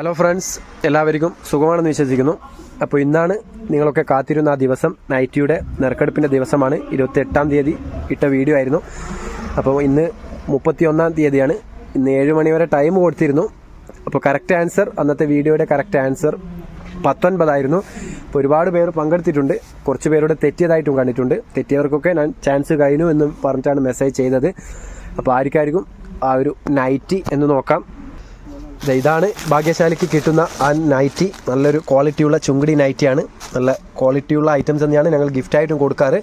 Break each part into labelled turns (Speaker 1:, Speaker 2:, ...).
Speaker 1: Hello friends എല്ലാവർക്കും സുഖമാണെന്ന് വിശ്വസിക്കുന്നു. അപ്പോൾ ഇന്നാണ് നിങ്ങളൊക്കെ കാത്തിരുന്ന ആ ദിവസം. നൈറ്റിയുടെ നറുക്കെടുപ്പിന്റെ ദിവസമാണ്. ഇരുപത്തി എട്ടാം തീയതി ഇട്ട വീഡിയോ ആയിരുന്നു. അപ്പോൾ ഇന്ന് മുപ്പത്തി ഒന്നാം തീയതിയാണ്. ഇന്ന് ഏഴ് മണി വരെ ടൈം കൊടുത്തിരുന്നു. അപ്പോൾ കറക്റ്റ് ആൻസർ അന്നത്തെ വീഡിയോയുടെ കറക്റ്റ് ആൻസർ പത്തൊൻപതായിരുന്നു. അപ്പോൾ ഒരുപാട് പേർ പങ്കെടുത്തിട്ടുണ്ട്. കുറച്ച് പേരുടെ തെറ്റിയതായിട്ടും കണ്ടിട്ടുണ്ട്. തെറ്റിയവർക്കൊക്കെ ഞാൻ ചാൻസ് കഴിഞ്ഞു എന്ന് പറഞ്ഞിട്ടാണ് മെസ്സേജ് ചെയ്തത്. അപ്പോൾ ആർക്കാർക്കും ആ ഒരു നൈറ്റി എന്ന് നോക്കാം. ഇതാണ് ഭാഗ്യശാലിക്ക് കിട്ടുന്ന ആ നൈറ്റി. നല്ലൊരു ക്വാളിറ്റിയുള്ള ചുങ്കിടി നൈറ്റിയാണ്. നല്ല ക്വാളിറ്റിയുള്ള ഐറ്റംസ് തന്നെയാണ് ഞങ്ങൾ ഗിഫ്റ്റായിട്ടും കൊടുക്കാറ്.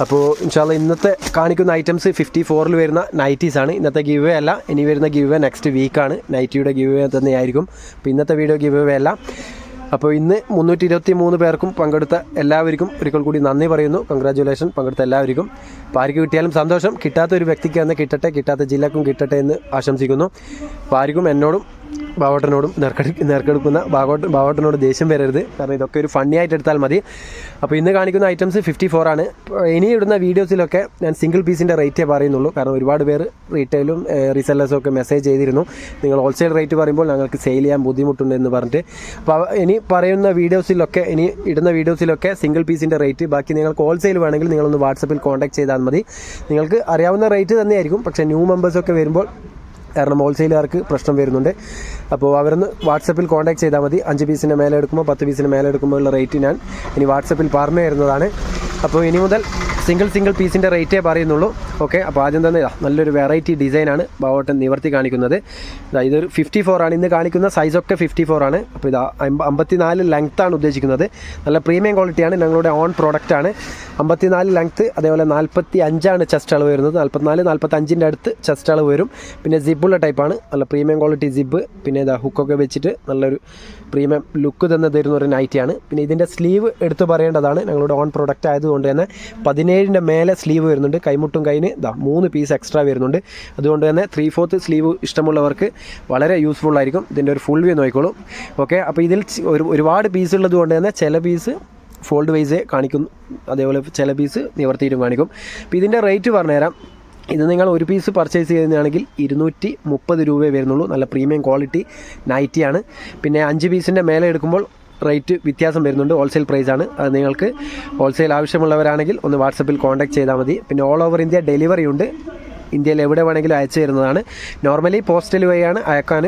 Speaker 1: അപ്പോൾ ഇൻഷാല്ല ഇന്നത്തെ കാണിക്കുന്ന ഐറ്റംസ് ഫിഫ്റ്റി ഫോറിൽ വരുന്ന നൈറ്റീസ് ആണ്. ഇന്നത്തെ ഗിവ് അല്ല. ഇനി വരുന്ന ഗിവ് നെക്സ്റ്റ് വീക്കാണ് നൈറ്റിയുടെ ഗിവ് തന്നെയായിരിക്കും അപ്പോൾ ഇന്നത്തെ വീഡിയോ ഗിവ് അല്ല. അപ്പോൾ ഇന്ന് മുന്നൂറ്റി ഇരുപത്തി മൂന്ന് പേർക്കും പങ്കെടുത്ത എല്ലാവർക്കും ഒരിക്കൽ കൂടി നന്ദി പറയുന്നു. കൺഗ്രാറ്റുലേഷൻ പങ്കെടുത്ത എല്ലാവർക്കും. അപ്പോൾ ആർക്ക് കിട്ടിയാലും സന്തോഷം. കിട്ടാത്ത ഒരു വ്യക്തിക്ക് തന്നെ കിട്ടട്ടെ. കിട്ടാത്ത ജില്ലക്കും കിട്ടട്ടെ എന്ന് ആശംസിക്കുന്നു. അപ്പോൾ ആർക്കും എന്നോടും ബാവട്ടനോടും നെർക്കെടു നെർക്കെടുക്കുന്ന ബാവോട്ട് ബാവട്ടനോട് ദേഷ്യം വരരുത്. കാരണം ഇതൊക്കെ ഒരു ഫണ്ണി ആയിട്ട് എടുത്താൽ മതി. അപ്പോൾ ഇന്ന് കാണിക്കുന്ന ഐറ്റംസ് ഫിഫ്റ്റി ഫോർ ആണ് ഇനി ഇടുന്ന വീഡിയോസിലൊക്കെ ഞാൻ സിംഗിൾ പീസിന്റെ റേറ്റേ പറയുന്നുള്ളൂ. കാരണം ഒരുപാട് പേർ റീറ്റെയിലും റീസെല്ലേഴ്സും ഒക്കെ മെസ്സേജ് ചെയ്തിരുന്നു. നിങ്ങൾ ഹോൾസെയിൽ റേറ്റ് പറയുമ്പോൾ ഞങ്ങൾക്ക് സെയിൽ ചെയ്യാൻ ബുദ്ധിമുട്ടുണ്ട് എന്ന് പറഞ്ഞിട്ട്. അപ്പോൾ ഇനി പറയുന്ന വീഡിയോസിലൊക്കെ ഇനി ഇടുന്ന വീഡിയോസിലൊക്കെ സിംഗിൾ പീസിന്റെ റേറ്റ് ബാക്കി നിങ്ങൾക്ക് ഹോൾസെയിൽ വേണമെങ്കിൽ നിങ്ങളൊന്ന് വാട്സപ്പിൽ കോൺടാക്ട് ചെയ്താൽ മതി. നിങ്ങൾക്ക് അറിയാവുന്ന റേറ്റ് തന്നെയായിരിക്കും. പക്ഷേ ന്യൂ മെമ്പേഴ്സൊക്കെ വരുമ്പോൾ കാരണം ഹോൾസെയിലുകാർക്ക് പ്രശ്നം വരുന്നുണ്ട്. അപ്പോൾ അവരൊന്ന് വാട്സപ്പിൽ കോൺടാക്ട് ചെയ്താൽ മതി. അഞ്ച് പീസിന്റെ മേലെ എടുക്കുമ്പോൾ പത്ത് പീസിന്റെ മേലെ എടുക്കുമ്പോൾ ഉള്ള റേറ്റ് ഞാൻ ഇനി വാട്സപ്പിൽ പറഞ്ഞു തരുന്നതാണ്. അപ്പോൾ ഇനി മുതൽ സിംഗിൾ സിംഗിൾ പീസിന്റെ റേറ്റേ പറയുന്നുള്ളൂ. ഓക്കെ അപ്പോൾ ആദ്യം തന്നെ ഇതാ നല്ലൊരു വെറൈറ്റി ഡിസൈനാണ് ബാവോട്ടൻ നിവർത്തി കാണിക്കുന്നത്. ഇതാ ഇതൊരു ഫിഫ്റ്റി ആണ്. ഇന്ന് കാണിക്കുന്ന സൈസൊക്കെ ഫിഫ്റ്റി ആണ്. അപ്പോൾ ഇതാ അമ്പത്തി നാല് ലെങ്ത് ആണ് ഉദ്ദേശിക്കുന്നത്. നല്ല പ്രീമിയം ക്വാളിറ്റിയാണ് ഞങ്ങളുടെ ഓൺ പ്രോഡക്റ്റ് ആണ്. അമ്പത്തിനാല് ലെങ്ത്ത് അതേപോലെ നാൽപ്പത്തി അഞ്ചാണ് ചെസ്റ്റ് അളവ് വരുന്നത്. നാൽപ്പത്തിനാല് നാൽപ്പത്തി അഞ്ചിന്റെ അടുത്ത് ചെസ്റ്റ് അളവ് വരും. പിന്നെ സിബുള്ള ടൈപ്പാണ് നല്ല പ്രീമിയം ക്വാളിറ്റി സിബ് പിന്നെ ഇതാ ഹുക്കൊക്കെ വെച്ചിട്ട് നല്ലൊരു പ്രീമിയം ലുക്ക് തന്നെ തരുന്ന ഒരു നൈറ്റിയാണ് പിന്നെ ഇതിന്റെ സ്ലീവ് എടുത്തു പറയേണ്ടതാണ്. ഞങ്ങളുടെ ഓൺ പ്രോഡക്റ്റ് ആയതുകൊണ്ട് തന്നെ പതിനേഴിന്റെ മേലെ സ്ലീവ് വരുന്നുണ്ട്. കൈമുട്ടും കൈന് ഇതാ മൂന്ന് പീസ് എക്സ്ട്രാ വരുന്നുണ്ട്. അതുകൊണ്ട് തന്നെ ത്രീ ഫോർത്ത് സ്ലീവ് ഇഷ്ടമുള്ളവർക്ക് വളരെ യൂസ്ഫുൾ ആയിരിക്കും. ഇതിന്റെ ഒരു ഫുൾ വ്യൂ നോക്കിക്കോളും. ഓക്കെ അപ്പോൾ ഇതിൽ ഒരു ഒരുപാട് പീസ് ഉള്ളത് കൊണ്ട് തന്നെ ചില പീസ് ഫോൾഡ് വൈസ് കാണിക്കും. അതേപോലെ ചില പീസ് നിവർത്തിയിട്ടും കാണിക്കും. അപ്പോൾ ഇതിന്റെ റേറ്റ് പറഞ്ഞുതരാം. ഇത് നിങ്ങൾ ഒരു പീസ് പർച്ചേസ് ചെയ്യുന്നതാണെങ്കിൽ ഇരുന്നൂറ്റി മുപ്പത് രൂപയെ വരുന്നുള്ളൂ. നല്ല പ്രീമിയം ക്വാളിറ്റി നൈറ്റിയാണ് പിന്നെ അഞ്ച് പീസിന്റെ മേലെ എടുക്കുമ്പോൾ റേറ്റ് വ്യത്യാസം വരുന്നുണ്ട്. ഹോൾസെയിൽ പ്രൈസ് ആണ്. അത് നിങ്ങൾക്ക് ഹോൾസെയിൽ ആവശ്യമുള്ളവരാണെങ്കിൽ ഒന്ന് വാട്സപ്പിൽ കോൺടാക്ട് ചെയ്താൽ മതി. പിന്നെ ഓൾ ഓവർ ഇന്ത്യ ഡെലിവറി ഉണ്ട്. ഇന്ത്യയിൽ എവിടെ വേണമെങ്കിലും അയച്ചു തരുന്നതാണ്. നോർമലി പോസ്റ്റൽ വഴിയാണ് അയക്കാൻ.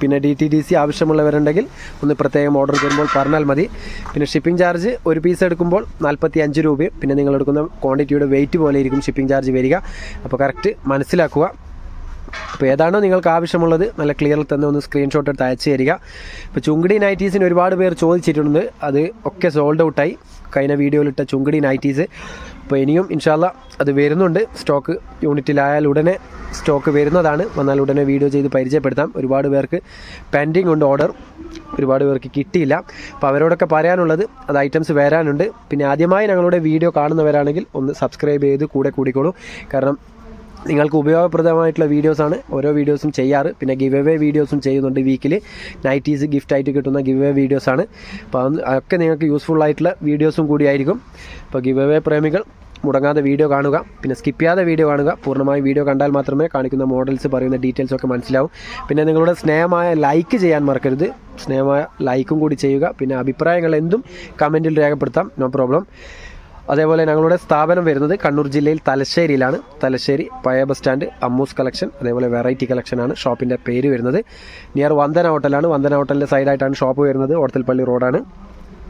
Speaker 1: പിന്നെ ഡി ടി ഡി സി ആവശ്യമുള്ളവരുണ്ടെങ്കിൽ ഒന്ന് പ്രത്യേകം ഓർഡർ ചെയ്യുമ്പോൾ പറഞ്ഞാൽ മതി. പിന്നെ ഷിപ്പിംഗ് ചാർജ് ഒരു പീസ് എടുക്കുമ്പോൾ നാൽപ്പത്തി അഞ്ച് രൂപയും. പിന്നെ നിങ്ങൾ എടുക്കുന്ന ക്വാണ്ടിറ്റിയുടെ വെയിറ്റ് പോലെ ഇരിക്കും ഷിപ്പിംഗ് ചാർജ് വരിക. അപ്പോൾ കറക്റ്റ് മനസ്സിലാക്കുക. അപ്പോൾ ഏതാണോ നിങ്ങൾക്ക് ആവശ്യമുള്ളത് നല്ല ക്ലിയറിൽ തന്നെ ഒന്ന് സ്ക്രീൻഷോട്ട് എടുത്ത് അയച്ചു തരിക. ഇപ്പോൾ ചുങ്കടി നൈറ്റീസിന് ഒരുപാട് പേർ ചോദിച്ചിട്ടുണ്ട്. അത് ഒക്കെ സോൾഡ് ഔട്ടായി കഴിഞ്ഞ വീഡിയോയിലിട്ട ചുങ്കടി നൈറ്റീസ് അപ്പോൾ ഇനിയും ഇൻഷാല്ല അത് വരുന്നുണ്ട്. സ്റ്റോക്ക് യൂണിറ്റിലായാൽ ഉടനെ സ്റ്റോക്ക് വരുന്നതാണ്. വന്നാൽ ഉടനെ വീഡിയോ ചെയ്ത് പരിചയപ്പെടുത്താം. ഒരുപാട് പേർക്ക് പെൻഡിങ് ഉണ്ട് ഓർഡർ ഒരുപാട് പേർക്ക് കിട്ടിയില്ല. അപ്പോൾ അവരോടൊക്കെ പറയാനുള്ളത് അത് ഐറ്റംസ് വരാനുണ്ട്. പിന്നെ ആദ്യമായി ഞങ്ങളുടെ വീഡിയോ കാണുന്നവരാണെങ്കിൽ ഒന്ന് സബ്സ്ക്രൈബ് ചെയ്ത് കൂടെ കൂടിക്കോളൂ. കാരണം നിങ്ങൾക്ക് ഉപയോഗപ്രദമായിട്ടുള്ള വീഡിയോസാണ് ഓരോ വീഡിയോസും ചെയ്യാറ്. പിന്നെ ഗിവ് എവേ വീഡിയോസും ചെയ്യുന്നുണ്ട് വീക്കിൽ നൈറ്റീസ് ഗിഫ്റ്റായിട്ട് കിട്ടുന്ന ഗിവ് എവേ വീഡിയോസാണ്. അപ്പോൾ അത് അതൊക്കെ നിങ്ങൾക്ക് യൂസ്ഫുൾ ആയിട്ടുള്ള വീഡിയോസും കൂടിയായിരിക്കും അപ്പോൾ ഗിവ് എവേ പ്രേമികൾ മുടങ്ങാതെ വീഡിയോ കാണുക. പിന്നെ സ്കിപ്പ് ചെയ്യാതെ വീഡിയോ കാണുക. പൂർണമായി വീഡിയോ കണ്ടാൽ മാത്രമേ കാണിക്കുന്ന മോഡൽസ് പറയുന്ന ഡീറ്റെയിൽസ് ഒക്കെ മനസ്സിലാവും. പിന്നെ നിങ്ങളുടെ സ്നേഹമായ ലൈക്ക് ചെയ്യാൻ മറക്കരുത്. സ്നേഹമായ ലൈക്കും കൂടി ചെയ്യുക. പിന്നെ അഭിപ്രായങ്ങൾ എന്തും കമന്റിൽ രേഖപ്പെടുത്താം. നോ പ്രോബ്ലം അതേപോലെ ഞങ്ങളുടെ സ്ഥാപനം വരുന്നത് കണ്ണൂർ ജില്ലയിൽ തലശ്ശേരിയിലാണ്. തലശ്ശേരി പഴയ ബസ് സ്റ്റാൻഡ് അമ്മൂസ് കളക്ഷൻ അതേപോലെ വെറൈറ്റി കളക്ഷനാണ് ഷോപ്പിന്റെ പേര് വരുന്നത്. നിയർ വന്ദന ഹോട്ടലാണ് വന്ദന ഹോട്ടലിന്റെ സൈഡായിട്ടാണ് ഷോപ്പ് വരുന്നത്. ഓടത്തൽപ്പള്ളി റോഡാണ്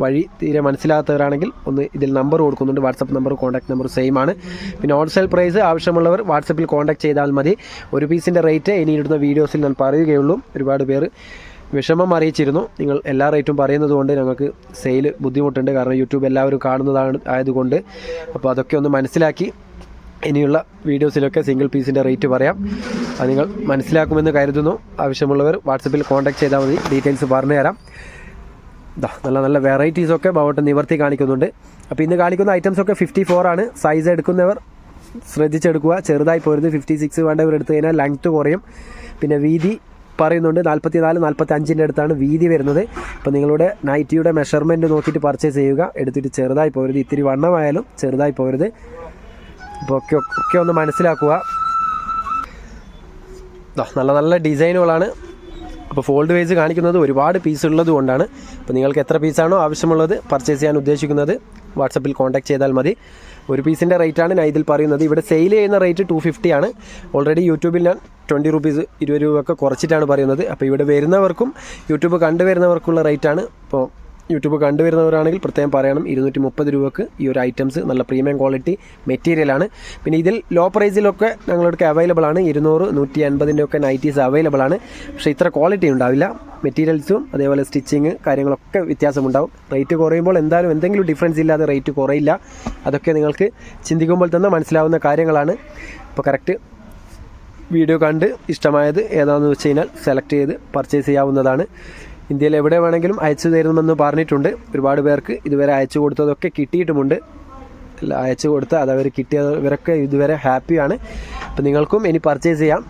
Speaker 1: വഴി തീരെ മനസ്സിലാത്തവരാണെങ്കിൽ ഒന്ന് ഇതിൽ നമ്പർ കൊടുക്കുന്നുണ്ട്. WhatsApp number contact number same ആണ്. പിന്നെ ഹോൾസെയിൽ പ്രൈസ് ആവശ്യമുള്ളവർ വാട്സപ്പിൽ കോൺടാക്ട് ചെയ്താൽ മതി. ഒരു പീസിന്റെ റേറ്റ് ഇനി ഇടുന്ന വീഡിയോസിൽ ഞാൻ പറയുകയുള്ളൂ. ഒരുപാട് പേര് വിഷമം അറിയിച്ചിരുന്നു. നിങ്ങൾ എല്ലാ റേറ്റും പറയുന്നത് കൊണ്ട് ഞങ്ങൾക്ക് സെയിൽ ബുദ്ധിമുട്ടുണ്ട്. കാരണം യൂട്യൂബ് എല്ലാവരും കാണുന്നതാണ് ആയതുകൊണ്ട്. അപ്പോൾ അതൊക്കെ ഒന്ന് മനസ്സിലാക്കി. ഇനിയുള്ള വീഡിയോസിലൊക്കെ സിംഗിൾ പീസിന്റെ റേറ്റ് പറയാം. അത് നിങ്ങൾ മനസ്സിലാക്കുമെന്ന് കരുതുന്നു. ആവശ്യമുള്ളവർ വാട്സപ്പിൽ കോൺടാക്ട് ചെയ്താൽ മതി. ഡീറ്റെയിൽസ് പറഞ്ഞു തരാം. നല്ല നല്ല വെറൈറ്റീസൊക്കെ ബാവട്ട് നിവർത്തി കാണിക്കുന്നുണ്ട്. അപ്പോൾ ഇന്ന് കാണിക്കുന്ന ഐറ്റംസൊക്കെ ഫിഫ്റ്റി ആണ്. സൈസ് എടുക്കുന്നവർ ശ്രദ്ധിച്ചെടുക്കുക. ചെറുതായി പോരുന്നത് ഫിഫ്റ്റി സിക്സ് വേണ്ടവർ എടുത്തു കഴിഞ്ഞാൽ ലെങ്ത്ത് കുറയും. പിന്നെ വീതി പറയുന്നുണ്ട്. നാൽപ്പത്തി നാല് നാൽപ്പത്തി അഞ്ചിന്റെ അടുത്താണ് വീതി വരുന്നത്. അപ്പോൾ നിങ്ങളുടെ നൈറ്റിയുടെ മെഷർമെന്റ് നോക്കിയിട്ട് പർച്ചേസ് ചെയ്യുക. എടുത്തിട്ട് ചെറുതായി പോരുത്. ഇത്തിരി വണ്ണമായാലും ചെറുതായി പോരുത്. അപ്പോൾ ഒക്കെ ഒക്കെ ഒന്ന് മനസ്സിലാക്കുക. നല്ല നല്ല ഡിസൈനുകളാണ് അപ്പോൾ ഫോൾഡ് വൈസ് കാണിക്കുന്നത് ഒരുപാട് പീസ് ഉള്ളത് കൊണ്ടാണ്. അപ്പോൾ നിങ്ങൾക്ക് എത്ര പീസാണോ ആവശ്യമുള്ളത് പർച്ചേസ് ചെയ്യാൻ ഉദ്ദേശിക്കുന്നത് വാട്സപ്പിൽ കോൺടാക്ട് ചെയ്താൽ മതി. ഒരു പീസിന്റെ റേറ്റാണ് ഞാൻ ഇതിൽ പറയുന്നത്. ഇവിടെ സെയിൽ ചെയ്യുന്ന റേറ്റ് ടു ഫിഫ്റ്റി ആണ്. ഓൾറെഡി യൂട്യൂബിൽ ഞാൻ ട്വന്റി റുപ്പീസ് ഇരുപത് രൂപ ഒക്കെ കുറച്ചിട്ടാണ് പറയുന്നത്. അപ്പോൾ ഇവിടെ വരുന്നവർക്കും യൂട്യൂബ് കണ്ടുവരുന്നവർക്കുള്ള റേറ്റാണ് ഇപ്പോൾ യൂട്യൂബ് കണ്ടുവരുന്നവരാണെങ്കിൽ പ്രത്യേകം പറയണം ഇരുന്നൂറ്റി മുപ്പത് രൂപക്ക് ഈ ഒരു ഐറ്റംസ് നല്ല പ്രീമിയം ക്വാളിറ്റി മെറ്റീരിയലാണ് പിന്നെ ഇതിൽ ലോ പ്രൈസിലൊക്കെ ഞങ്ങളുടെ അവൈലബിൾ ആണ്. ഇരുന്നൂറ് നൂറ്റി അൻപതിന്റെ ഒക്കെ നൈറ്റീസ് അവൈലബിൾ ആണ്. പക്ഷേ ഇത്ര ക്വാളിറ്റി ഉണ്ടാവില്ല. മെറ്റീരിയൽസും അതേപോലെ സ്റ്റിച്ചിങ് കാര്യങ്ങളൊക്കെ വ്യത്യാസമുണ്ടാവും. റേറ്റ് കുറയുമ്പോൾ എന്തായാലും എന്തെങ്കിലും ഡിഫറൻസ് ഇല്ലാതെ റേറ്റ് കുറയില്ല. അതൊക്കെ നിങ്ങൾക്ക് ചിന്തിക്കുമ്പോൾ തന്നെ മനസ്സിലാവുന്ന കാര്യങ്ങളാണ്. അപ്പോൾ കറക്റ്റ് വീഡിയോ കണ്ട് ഇഷ്ടമായത് ഏതാണെന്ന് വെച്ച് കഴിഞ്ഞാൽ സെലക്ട് ചെയ്ത് പർച്ചേസ് ചെയ്യാവുന്നതാണ്. ഇന്ത്യയിൽ എവിടെ വേണമെങ്കിലും അയച്ചു തരുമെന്ന് പറഞ്ഞിട്ടുണ്ട്. ഒരുപാട് പേർക്ക് ഇതുവരെ അയച്ചു കൊടുത്തതൊക്കെ കിട്ടിയിട്ടുമുണ്ട്. അയച്ചു കൊടുത്ത് അതവർ കിട്ടിയവരൊക്കെ ഇതുവരെ ഹാപ്പിയാണ് അപ്പോൾ നിങ്ങൾക്കും ഇനി പർച്ചേസ് ചെയ്യാം.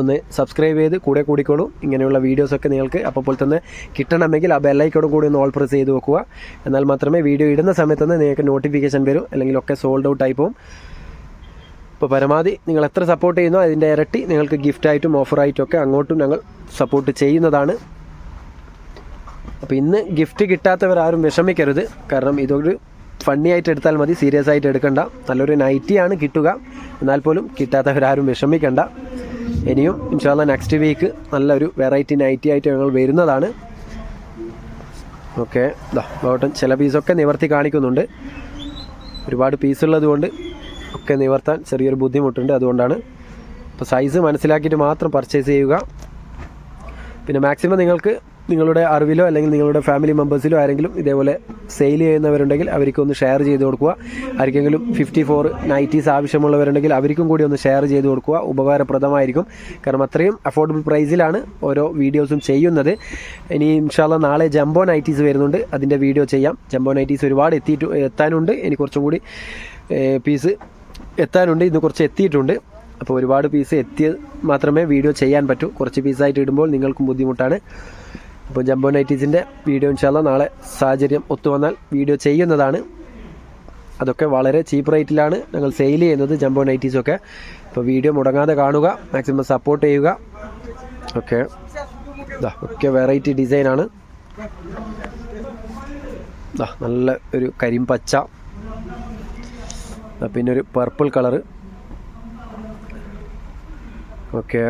Speaker 1: ഒന്ന് സബ്സ്ക്രൈബ് ചെയ്ത് കൂടെ കൂടിക്കോളൂ. ഇങ്ങനെയുള്ള വീഡിയോസൊക്കെ നിങ്ങൾക്ക് അപ്പോൾ തന്നെ കിട്ടണമെങ്കിൽ ആ ബെല്ലൈക്കോടും കൂടി ഒന്ന് ഓൾ പ്രസ് ചെയ്ത് വെക്കുക. എന്നാൽ മാത്രമേ വീഡിയോ ഇടുന്ന സമയത്ത് തന്നെ നിങ്ങൾക്ക് നോട്ടിഫിക്കേഷൻ വരും. അല്ലെങ്കിൽ ഒക്കെ സോൾഡ് ഔട്ട് ആയി പോകും ഇപ്പോൾ പരമാവധി നിങ്ങൾ എത്ര സപ്പോർട്ട് ചെയ്യുന്നോ അതിന്റെ ഇരട്ടി നിങ്ങൾക്ക് ഗിഫ്റ്റായിട്ടും ഓഫറായിട്ടും ഒക്കെ അങ്ങോട്ടും ഞങ്ങൾ സപ്പോർട്ട് ചെയ്യുന്നതാണ്. അപ്പോൾ ഇന്ന് ഗിഫ്റ്റ് കിട്ടാത്തവർ ആരും വിഷമിക്കരുത്. കാരണം ഇതൊരു ഫണ്ണി ആയിട്ട് എടുത്താൽ മതി സീരിയസ് ആയിട്ട് എടുക്കണ്ട. നല്ലൊരു നൈറ്റിയാണ് കിട്ടുക. എന്നാൽ പോലും കിട്ടാത്തവരാരും വിഷമിക്കണ്ട. ഇനിയും ഇൻഷാല്ല നെക്സ്റ്റ് വീക്ക് നല്ലൊരു വെറൈറ്റി നൈറ്റി ആയിട്ട് ഞങ്ങൾ വരുന്നതാണ്. ഓക്കെ ബോട്ടം ചില പീസൊക്കെ നിവർത്തി കാണിക്കുന്നുണ്ട്. ഒരുപാട് പീസുള്ളത് കൊണ്ട് ഒക്കെ നിവർത്താൻ ചെറിയൊരു ബുദ്ധിമുട്ടുണ്ട് അതുകൊണ്ടാണ്. അപ്പോൾ സൈസ് മനസ്സിലാക്കിയിട്ട് മാത്രം പർച്ചേസ് ചെയ്യുക. പിന്നെ മാക്സിമം നിങ്ങൾക്ക് നിങ്ങളുടെ അറിവിലോ അല്ലെങ്കിൽ നിങ്ങളുടെ ഫാമിലി മെമ്പേഴ്സിലോ ആരെങ്കിലും ഇതേപോലെ സെയിൽ ചെയ്യുന്നവരുണ്ടെങ്കിൽ അവർക്ക് ഒന്ന് ഷെയർ ചെയ്ത് കൊടുക്കുക. ആർക്കെങ്കിലും ഫിഫ്റ്റി ഫോർ നൈറ്റീസ് ആവശ്യമുള്ളവരുണ്ടെങ്കിൽ അവർക്കും കൂടി ഒന്ന് ഷെയർ ചെയ്ത് കൊടുക്കുക. ഉപകാരപ്രദമായിരിക്കും. കാരണം അത്രയും അഫോർഡബിൾ പ്രൈസിലാണ് ഓരോ വീഡിയോസും ചെയ്യുന്നത്. ഇനി ഇൻഷാല്ല നാളെ ജംബോ നൈറ്റീസ് വരുന്നുണ്ട്. അതിന്റെ വീഡിയോ ചെയ്യാം. ജംബോ നൈറ്റീസ് ഒരുപാട് എത്തിയിട്ട് എത്താനുണ്ട്. ഇനി കുറച്ചും കൂടി പീസ് എത്താനുണ്ട്. ഇന്ന് കുറച്ച് എത്തിയിട്ടുണ്ട്. അപ്പോൾ ഒരുപാട് പീസ് എത്തിയ മാത്രമേ വീഡിയോ ചെയ്യാൻ പറ്റൂ. കുറച്ച് പീസായിട്ട് ഇടുമ്പോൾ നിങ്ങൾക്കും ബുദ്ധിമുട്ടാണ്. അപ്പോൾ ജംബോ നൈറ്റീസിന്റെ വീഡിയോ ഇൻഷാല്ല നാളെ സാഹചര്യം ഒത്തുവന്നാൽ വീഡിയോ ചെയ്യുന്നതാണ്. അതൊക്കെ വളരെ ചീപ്പ് റേറ്റിലാണ് ഞങ്ങൾ സെയിൽ ചെയ്യുന്നത് ജംബോ നൈറ്റീസൊക്കെ അപ്പോൾ വീഡിയോ മുടങ്ങാതെ കാണുക മാക്സിമം സപ്പോർട്ട് ചെയ്യുക. ഓക്കെ. ഒക്കെ വെറൈറ്റി ഡിസൈനാണ് ഇതാ നല്ല ഒരു കരിമ്പച്ച പിന്നെ ഒരു പർപ്പിൾ കളറ് ഓക്കെ.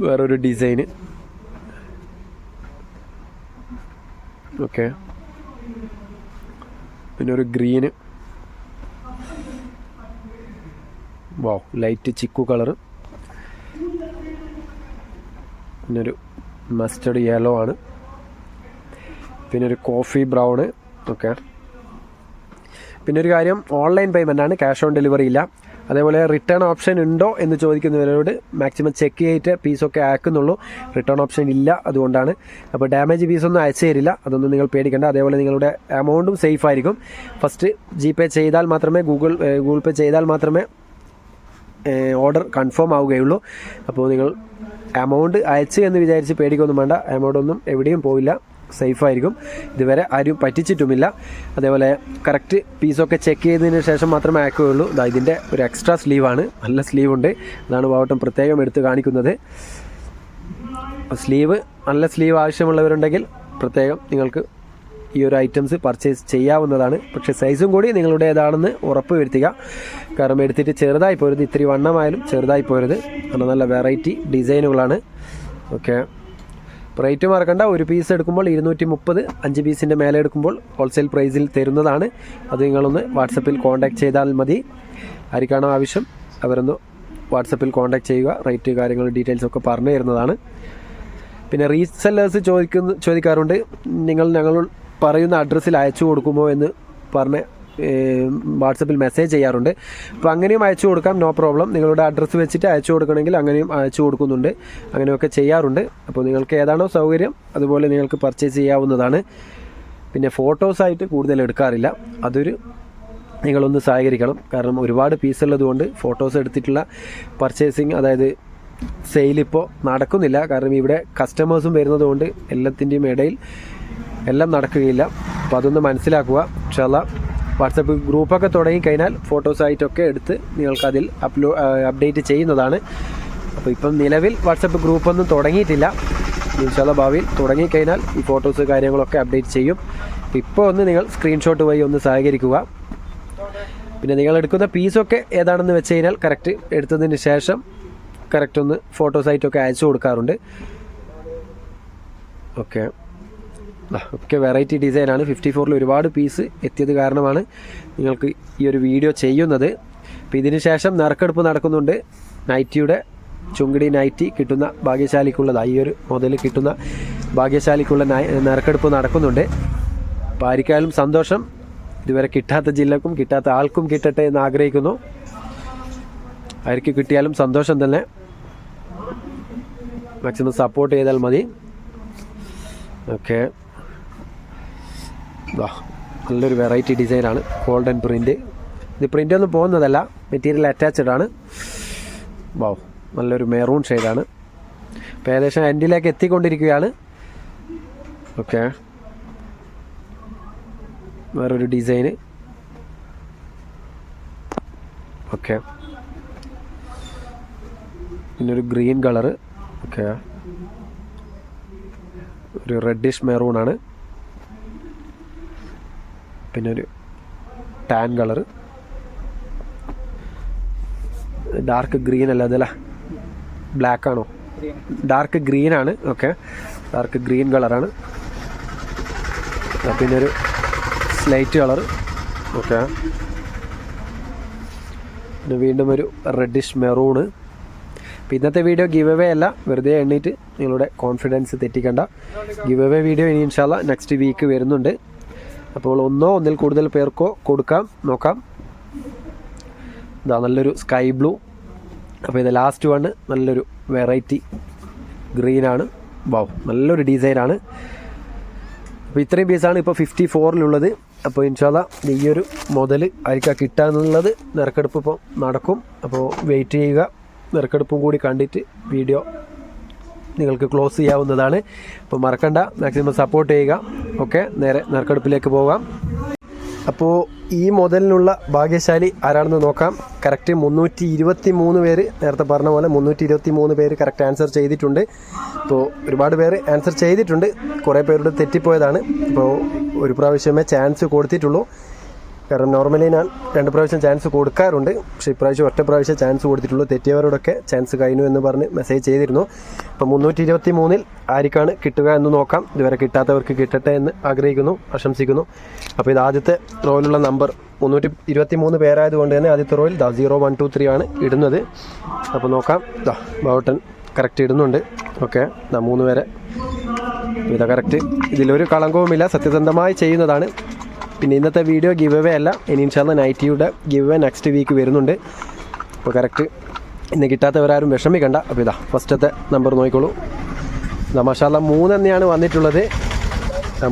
Speaker 1: വേറൊരു ഡിസൈന് ഓക്കെ പിന്നെ ഒരു ഗ്രീന് വാവ് ലൈറ്റ് ചിക്കു കളറ് പിന്നെ ഒരു മസ്റ്റർഡ് യെല്ലോ ആണ്. പിന്നെ ഒരു കോഫി ബ്രൗണ് ഓക്കെ പിന്നെ ഒരു കാര്യം ഓൺലൈൻ പേയ്മെന്റ് ആണ്. ക്യാഷ് ഓൺ ഡെലിവറി ഇല്ല. അതേപോലെ റിട്ടേൺ ഓപ്ഷൻ ഉണ്ടോ എന്ന് ചോദിക്കുന്നവരോട് മാക്സിമം ചെക്ക് ചെയ്തിട്ട് പീസൊക്കെ അയക്കുന്നുള്ളൂ റിട്ടേൺ ഓപ്ഷൻ ഇല്ല അതുകൊണ്ടാണ്. അപ്പോൾ ഡാമേജ് പീസൊന്നും അയച്ചു തരില്ല. അതൊന്നും നിങ്ങൾ പേടിക്കേണ്ട. അതേപോലെ നിങ്ങളുടെ എമൗണ്ടും സേഫ് ആയിരിക്കും. ഫസ്റ്റ് ജി പേ ചെയ്താൽ മാത്രമേ ഗൂഗിൾ ഗൂഗിൾ പേ ചെയ്താൽ മാത്രമേ ഓർഡർ കൺഫേം ആവുകയുള്ളൂ. അപ്പോൾ നിങ്ങൾ എമൗണ്ട് അയച്ചു എന്ന് വിചാരിച്ച് പേടിക്കൊന്നും വേണ്ട. എമൗണ്ട് ഒന്നും എവിടെയും പോയില്ല സേഫ് ആയിരിക്കും ഇതുവരെ ആരും പറ്റിച്ചിട്ടുമില്ല. അതേപോലെ കറക്റ്റ് പീസൊക്കെ ചെക്ക് ചെയ്തതിന് ശേഷം മാത്രമേ അയക്കുകയുള്ളൂ ഇതാ ഇതിന്റെ ഒരു എക്സ്ട്രാ സ്ലീവാണ് നല്ല സ്ലീവ് ഉണ്ട്. അതാണ് പാവട്ടം പ്രത്യേകം എടുത്ത് കാണിക്കുന്നത്. സ്ലീവ് നല്ല സ്ലീവ് ആവശ്യമുള്ളവരുണ്ടെങ്കിൽ പ്രത്യേകം നിങ്ങൾക്ക് ഈ ഒരു ഐറ്റംസ് പർച്ചേസ് ചെയ്യാവുന്നതാണ്. പക്ഷേ സൈസും കൂടി നിങ്ങളുടേതാണെന്ന് ഉറപ്പ് വരുത്തുക. കാരണം എടുത്തിട്ട് ചെറുതായി പോരുത്. ഇത്തിരി വണ്ണമായാലും ചെറുതായി പോരുത്. കാരണം നല്ല വെറൈറ്റി ഡിസൈനുകളാണ് ഓക്കെ റേറ്റ് മറക്കണ്ട. ഒരു പീസ് എടുക്കുമ്പോൾ ഇരുന്നൂറ്റി മുപ്പത് അഞ്ച് പീസിന്റെ മേലെ എടുക്കുമ്പോൾ ഹോൾസെയിൽ പ്രൈസിൽ തരുന്നതാണ്. അത് നിങ്ങളൊന്ന് വാട്സപ്പിൽ കോൺടാക്ട് ചെയ്താൽ മതി. ആർക്കാണോ ആവശ്യം അവരൊന്ന് വാട്സപ്പിൽ കോൺടാക്ട് ചെയ്യുക. റേറ്റ് കാര്യങ്ങൾ ഡീറ്റെയിൽസ് ഒക്കെ പറഞ്ഞു തരുന്നതാണ്. പിന്നെ റീസെല്ലേഴ്സ് ചോദിക്കുന്ന ചോദിക്കാറുണ്ട്. നിങ്ങൾ ഞങ്ങൾ പറയുന്ന അഡ്രസ്സിൽ അയച്ചു കൊടുക്കുമോ എന്ന് പറഞ്ഞ് വാട്സപ്പിൽ മെസ്സേജ് ചെയ്യാറുണ്ട്. അപ്പോൾ അങ്ങനെയും അയച്ചു കൊടുക്കാം നോ പ്രോബ്ലം. നിങ്ങളുടെ അഡ്രസ്സ് വെച്ചിട്ട് അയച്ചു കൊടുക്കണമെങ്കിൽ അങ്ങനെയും അയച്ചു കൊടുക്കുന്നുണ്ട്. അങ്ങനെയൊക്കെ ചെയ്യാറുണ്ട്. അപ്പോൾ നിങ്ങൾക്ക് ഏതാണോ സൗകര്യം അതുപോലെ നിങ്ങൾക്ക് പർച്ചേസ് ചെയ്യാവുന്നതാണ്. പിന്നെ ഫോട്ടോസായിട്ട് കൂടുതൽ എടുക്കാറില്ല. അതൊരു നിങ്ങളൊന്ന് സഹകരിക്കണം. കാരണം ഒരുപാട് പീസ് ഉള്ളതുകൊണ്ട് ഫോട്ടോസ് എടുത്തിട്ടുള്ള പർച്ചേസിങ് അതായത് സെയിലിപ്പോൾ നടക്കുന്നില്ല. കാരണം ഇവിടെ കസ്റ്റമേഴ്സും വരുന്നതുകൊണ്ട് എല്ലാത്തിന്റെയും ഇടയിൽ എല്ലാം നടക്കുകയില്ല. അപ്പോൾ അതൊന്ന് മനസ്സിലാക്കുക. ഇൻഷാല്ല വാട്സപ്പ് ഗ്രൂപ്പൊക്കെ തുടങ്ങിക്കഴിഞ്ഞാൽ ഫോട്ടോസായിട്ടൊക്കെ എടുത്ത് നിങ്ങൾക്കതിൽ അപ്ലോ അപ്ഡേറ്റ് ചെയ്യുന്നതാണ്. അപ്പോൾ ഇപ്പം നിലവിൽ വാട്സപ്പ് ഗ്രൂപ്പൊന്നും തുടങ്ങിയിട്ടില്ല. ഇൻഷാല്ല ഭാവിയിൽ തുടങ്ങിക്കഴിഞ്ഞാൽ ഈ ഫോട്ടോസ് കാര്യങ്ങളൊക്കെ അപ്ഡേറ്റ് ചെയ്യും. അപ്പോൾ ഇപ്പോൾ ഒന്ന് നിങ്ങൾ സ്ക്രീൻഷോട്ട് വഴി ഒന്ന് സഹകരിക്കുക. പിന്നെ നിങ്ങൾ എടുക്കുന്ന പീസൊക്കെ ഏതാണെന്ന് വെച്ച് കഴിഞ്ഞാൽ കറക്റ്റ് എടുത്തതിന് ശേഷം കറക്റ്റ് ഒന്ന് ഫോട്ടോസായിട്ടൊക്കെ അയച്ചു കൊടുക്കാറുണ്ട്. ഓക്കെ ഒക്കെ വെറൈറ്റി ഡിസൈനാണ് ഫിഫ്റ്റി ഫോറിൽ ഒരുപാട് പീസ് എത്തിയത് കാരണമാണ് നിങ്ങൾക്ക് ഈ ഒരു വീഡിയോ ചെയ്യുന്നത്. അപ്പോൾ ഇതിന് ശേഷം നറുക്കെടുപ്പ് നടക്കുന്നുണ്ട്. നൈറ്റിയുടെ ചുങ്കിടി നൈറ്റി കിട്ടുന്ന ഭാഗ്യശാലിക്കുള്ളതാണ് ഈ ഒരു മുതൽ കിട്ടുന്ന ഭാഗ്യശാലിക്കുള്ള നറുക്കെടുപ്പ് നടക്കുന്നുണ്ട്. അപ്പോൾ ആർക്കായാലും സന്തോഷം. ഇതുവരെ കിട്ടാത്ത ജില്ലക്കും കിട്ടാത്ത ആൾക്കും കിട്ടട്ടെ എന്ന് ആഗ്രഹിക്കുന്നു. ആർക്ക് കിട്ടിയാലും സന്തോഷം തന്നെ. മാക്സിമം സപ്പോർട്ട് ചെയ്താൽ മതി. ഓക്കെ നല്ലൊരു വെറൈറ്റി ഡിസൈനാണ് ഗോൾഡൻ പ്രിന്റ് ഇത് പ്രിന്റ് ഒന്നും പോകുന്നതല്ല മെറ്റീരിയൽ അറ്റാച്ച്ഡ് ആണ്. വാവ് നല്ലൊരു മെറൂൺ ഷെയ്ഡാണ് ഇപ്പം ഏകദേശം എൻഡിലേക്ക് എത്തിക്കൊണ്ടിരിക്കുകയാണ്. ഓക്കെ വേറൊരു ഡിസൈന് ഓക്കെ പിന്നെ ഒരു ഗ്രീൻ കളറ് ഓക്കെ ഒരു റെഡിഷ് മെറൂൺ ആണ്. പിന്നെ ഒരു ടാൻ കളർ ഡാർക്ക് ഗ്രീൻ അല്ല അതല്ല. ബ്ലാക്ക് ആണോ? ഡാർക്ക് ഗ്രീൻ ആണ് ഓക്കെ ഡാർക്ക് ഗ്രീൻ കളറാണ് പിന്നെ ഒരു സ്ലൈറ്റ് കളർ ഓക്കെ പിന്നെ വീണ്ടും ഒരു റെഡിഷ് മെറൂണ് അപ്പോൾ ഇന്നത്തെ വീഡിയോ ഗിവ് അവേ അല്ല വെറുതെ എണ്ണീറ്റ് നിങ്ങളുടെ കോൺഫിഡൻസ് തെറ്റിക്കണ്ട. ഗിവ് അവേ വീഡിയോ ഇനി ഇൻഷാല്ല നെക്സ്റ്റ് വീക്ക് വരുന്നുണ്ട്. അപ്പോൾ ഒന്നോ ഒന്നിൽ കൂടുതൽ പേർക്കോ കൊടുക്കാം. നോക്കാം. ഇതാ നല്ലൊരു സ്കൈ ബ്ലൂ അപ്പോൾ ഇത് ലാസ്റ്റ് വണ് നല്ലൊരു വെറൈറ്റി ഗ്രീനാണ് വാവ് നല്ലൊരു ഡിസൈനാണ് അപ്പോൾ ഇത്രയും പീസാണ് ഇപ്പോൾ ഫിഫ്റ്റി ഫോറിലുള്ളത് അപ്പോൾ ഇൻഷാല്ല ഈ ഒരു മുതൽ ആയിരിക്കാം കിട്ടാന്നുള്ളത് നിറക്കെടുപ്പ് ഇപ്പോൾ നടക്കും. അപ്പോൾ വെയിറ്റ് ചെയ്യുക. നിറക്കെടുപ്പും കൂടി കണ്ടിട്ട് വീഡിയോ നിങ്ങൾക്ക് ക്ലോസ് ചെയ്യാവുന്നതാണ്. അപ്പോൾ മറക്കണ്ട മാക്സിമം സപ്പോർട്ട് ചെയ്യുക. ഓക്കെ നേരെ നറുക്കെടുപ്പിലേക്ക് പോകാം. അപ്പോൾ ഈ മുതലിനുള്ള ഭാഗ്യശാലി ആരാണെന്ന് നോക്കാം. കറക്റ്റ് മുന്നൂറ്റി ഇരുപത്തി മൂന്ന് പേര് നേരത്തെ പറഞ്ഞ പോലെ മുന്നൂറ്റി ഇരുപത്തി മൂന്ന് പേര് കറക്റ്റ് ആൻസർ ചെയ്തിട്ടുണ്ട്. അപ്പോൾ ഒരുപാട് പേര് ആൻസർ ചെയ്തിട്ടുണ്ട്. കുറേ പേരുടെ തെറ്റിപ്പോയതാണ്. അപ്പോൾ ഒരു പ്രാവശ്യമേ ചാൻസ് കൊടുത്തിട്ടുള്ളൂ. കാരണം നോർമലി ഞാൻ രണ്ട് പ്രാവശ്യം ചാൻസ് കൊടുക്കാറുണ്ട്. പക്ഷേ ഇപ്രാവശ്യം ഒറ്റ പ്രാവശ്യം ചാൻസ് കൊടുത്തിട്ടുള്ളൂ. തെറ്റിയവരോടൊക്കെ ചാൻസ് കഴിഞ്ഞു എന്ന് പറഞ്ഞ് മെസ്സേജ് ചെയ്തിരുന്നു. അപ്പോൾ മുന്നൂറ്റി ഇരുപത്തി മൂന്നിൽ ആർക്കാണ് കിട്ടുക എന്ന് നോക്കാം. ഇതുവരെ കിട്ടാത്തവർക്ക് കിട്ടട്ടെ എന്ന് ആഗ്രഹിക്കുന്നു ആശംസിക്കുന്നു. അപ്പോൾ ഇത് ആദ്യത്തെ റോയിലുള്ള നമ്പർ മുന്നൂറ്റി ഇരുപത്തി മൂന്ന് പേരായതുകൊണ്ട് തന്നെ ആദ്യത്തെ റോയിൽ ദാ സീറോ വൺ ടു ത്രീ ആണ് ഇടുന്നത്. അപ്പോൾ നോക്കാം. ദാ ബൗട്ടൺ കറക്റ്റ് ഇടുന്നുണ്ട്. ഓക്കെ ദാ മൂന്ന് പേരെ. ഇതാ കറക്റ്റ് ഇതിലൊരു കളങ്കവുമില്ല. സത്യസന്ധമായി ചെയ്യുന്നതാണ്. പിന്നെ ഇന്നത്തെ വീഡിയോ ഗിവ് അവേ അല്ല. ഇനി ഇൻഷാല്ല നൈറ്റിയുടെ ഗിവ് അവേ നെക്സ്റ്റ് വീക്ക് വരുന്നുണ്ട്. അപ്പോൾ കറക്റ്റ് ഇന്ന് കിട്ടാത്തവരാരും വിഷമിക്കണ്ട. അപ്പോൾ ഇതാ ഫസ്റ്റത്തെ നമ്പർ നോക്കിക്കോളൂ. മഷാല മൂന്ന് തന്നെയാണ് വന്നിട്ടുള്ളത്.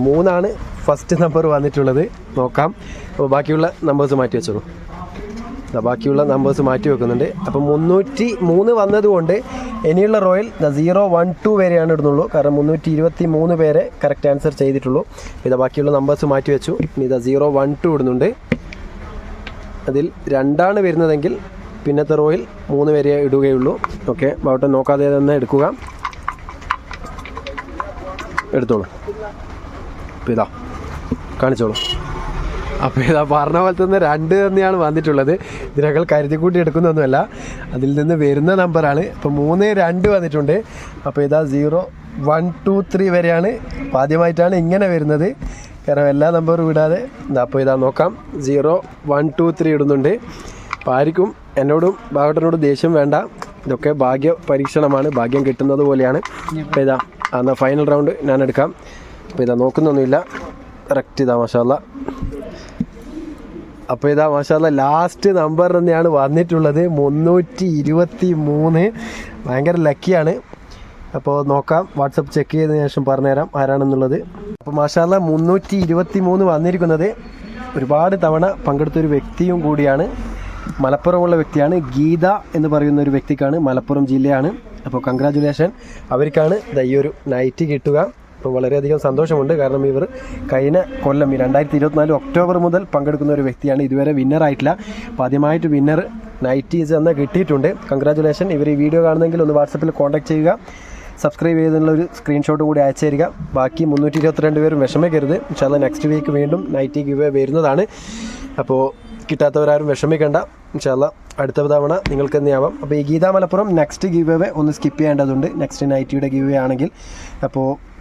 Speaker 1: മൂന്നാണ് ഫസ്റ്റ് നമ്പർ വന്നിട്ടുള്ളത്. നോക്കാം. അപ്പോൾ ബാക്കിയുള്ള നമ്പേഴ്സ് മാറ്റി വെച്ചോളൂ. ബാക്കിയുള്ള നമ്പേഴ്സ് മാറ്റി വെക്കുന്നുണ്ട്. അപ്പം മുന്നൂറ്റി മൂന്ന് വന്നതുകൊണ്ട് ഇനിയുള്ള റോയൽ സീറോ വൺ ടു വരെയാണ് ഇടുന്നുള്ളൂ. കാരണം മുന്നൂറ്റി ഇരുപത്തി മൂന്ന് പേരെ കറക്റ്റ് ആൻസർ ചെയ്തിട്ടുള്ളൂ. ഇതാ ബാക്കിയുള്ള നമ്പേഴ്സ് മാറ്റി വെച്ചു. ഇനി ഇതാ സീറോ വൺ ടു ഇടുന്നുണ്ട്. അതിൽ രണ്ടാണ് വരുന്നതെങ്കിൽ പിന്നത്തെ റോയിൽ മൂന്ന് പേരെ ഇടുകയുള്ളൂ. ഓക്കെ ബൗട്ടൻ നോക്കാതെ തന്നെ എടുക്കുക. എടുത്തോളൂ. ഇതാ കാണിച്ചോളൂ. അപ്പോൾ ഇതാ പറഞ്ഞ പോലെ തന്നെ രണ്ട് തന്നെയാണ് വന്നിട്ടുള്ളത്. ഇതിനേക്കാൾ കരുതിക്കൂട്ടി എടുക്കുന്നൊന്നുമല്ല. അതിൽ നിന്ന് വരുന്ന നമ്പറാണ്. അപ്പോൾ മൂന്ന് രണ്ട് വന്നിട്ടുണ്ട്. അപ്പോൾ ഇതാ സീറോ വൺ ടു ത്രീ വരെയാണ്. ആദ്യമായിട്ടാണ് ഇങ്ങനെ വരുന്നത്. കാരണം എല്ലാ നമ്പറും വിടാതെ അപ്പോൾ ഇതാ നോക്കാം. സീറോ വൺ ടു ത്രീ ഇടുന്നുണ്ട്. അപ്പോൾ ആർക്കും എന്നോടും ഭാഗത്തിനോടും ദേഷ്യം വേണ്ട. ഇതൊക്കെ ഭാഗ്യ പരീക്ഷണമാണ്. ഭാഗ്യം കിട്ടുന്നത് പോലെയാണ്. അപ്പോൾ ഇതാ എന്നാൽ ഫൈനൽ റൗണ്ട് ഞാൻ എടുക്കാം. അപ്പോൾ ഇതാ നോക്കുന്നൊന്നുമില്ല. കറക്റ്റ് ഇതാ മാഷാല്ല അപ്പോൾ ഇതാ മാഷാല്ല ലാസ്റ്റ് നമ്പർ തന്നെയാണ് വന്നിട്ടുള്ളത്. മുന്നൂറ്റി ഇരുപത്തി മൂന്ന് ഭയങ്കര ലക്കിയാണ് അപ്പോൾ നോക്കാം വാട്സപ്പ് ചെക്ക് ചെയ്തതിന് ശേഷം പറഞ്ഞുതരാം ആരാണെന്നുള്ളത്. അപ്പോൾ മാഷാല്ല മുന്നൂറ്റി ഇരുപത്തി മൂന്ന് വന്നിരിക്കുന്നത് ഒരുപാട് തവണ പങ്കെടുത്തൊരു വ്യക്തിയും കൂടിയാണ്. മലപ്പുറമുള്ള വ്യക്തിയാണ്. ഗീത എന്ന് പറയുന്ന ഒരു വ്യക്തിക്കാണ് മലപ്പുറം ജില്ലയാണ്. അപ്പോൾ കൺഗ്രാജുലേഷൻ അവർക്കാണ് ഈ ഒരു നൈറ്റ് കിട്ടുക. അപ്പോൾ വളരെയധികം സന്തോഷമുണ്ട്. കാരണം ഇവർ കഴിഞ്ഞ കൊല്ലം ഈ രണ്ടായിരത്തി ഇരുപത്തിനാല് ഒക്ടോബർ മുതൽ പങ്കെടുക്കുന്ന ഒരു വ്യക്തിയാണ്. ഇതുവരെ വിന്നർ ആയിട്ടില്ല. അപ്പോൾ ആദ്യമായിട്ട് വിന്നർ നൈറ്റീസ് എന്ന് കിട്ടിയിട്ടുണ്ട്. കൺഗ്രാറ്റുലേഷൻ ഇവർ ഈ വീഡിയോ കാണുന്നെങ്കിൽ ഒന്ന് വാട്സപ്പിൽ കോൺടാക്ട് ചെയ്യുക. സബ്സ്ക്രൈബ് ചെയ്തതിനുള്ള ഒരു സ്ക്രീൻഷോട്ട് കൂടി അയച്ചു തരിക. ബാക്കി മുന്നൂറ്റി ഇരുപത്തിരണ്ട് പേരും വിഷമിക്കരുത്. ഇൻഷാല്ല നെക്സ്റ്റ് വീക്ക് വീണ്ടും നൈറ്റി ഗിവ് വരുന്നതാണ്. അപ്പോൾ കിട്ടാത്തവരാരും വിഷമിക്കേണ്ട. ഇൻഷാല്ല അടുത്ത തവണ നിങ്ങൾക്ക് തന്നെയാവാം അപ്പോൾ ഈ ഗീതാ മലപ്പുറം നെക്സ്റ്റ് ഗിവ് ഒന്ന് സ്കിപ്പ് ചെയ്യേണ്ടതുണ്ട്. നെക്സ്റ്റ് നൈറ്റിയുടെ ഗിവ് ആണെങ്കിൽ. അപ്പോൾ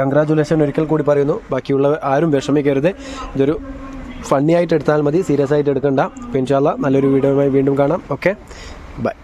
Speaker 1: കൺഗ്രാജുലേഷൻ ഒരിക്കൽ കൂടി പറയുന്നു. ബാക്കിയുള്ള ആരും വിഷമിക്കരുത്. ഇതൊരു ഫണ്ണി ആയിട്ട് എടുത്താൽ മതി സീരിയസ് ആയിട്ട് എടുക്കണ്ട. അപ്പോൾ നല്ലൊരു വീഡിയോയുമായി വീണ്ടും കാണാം. Okay bye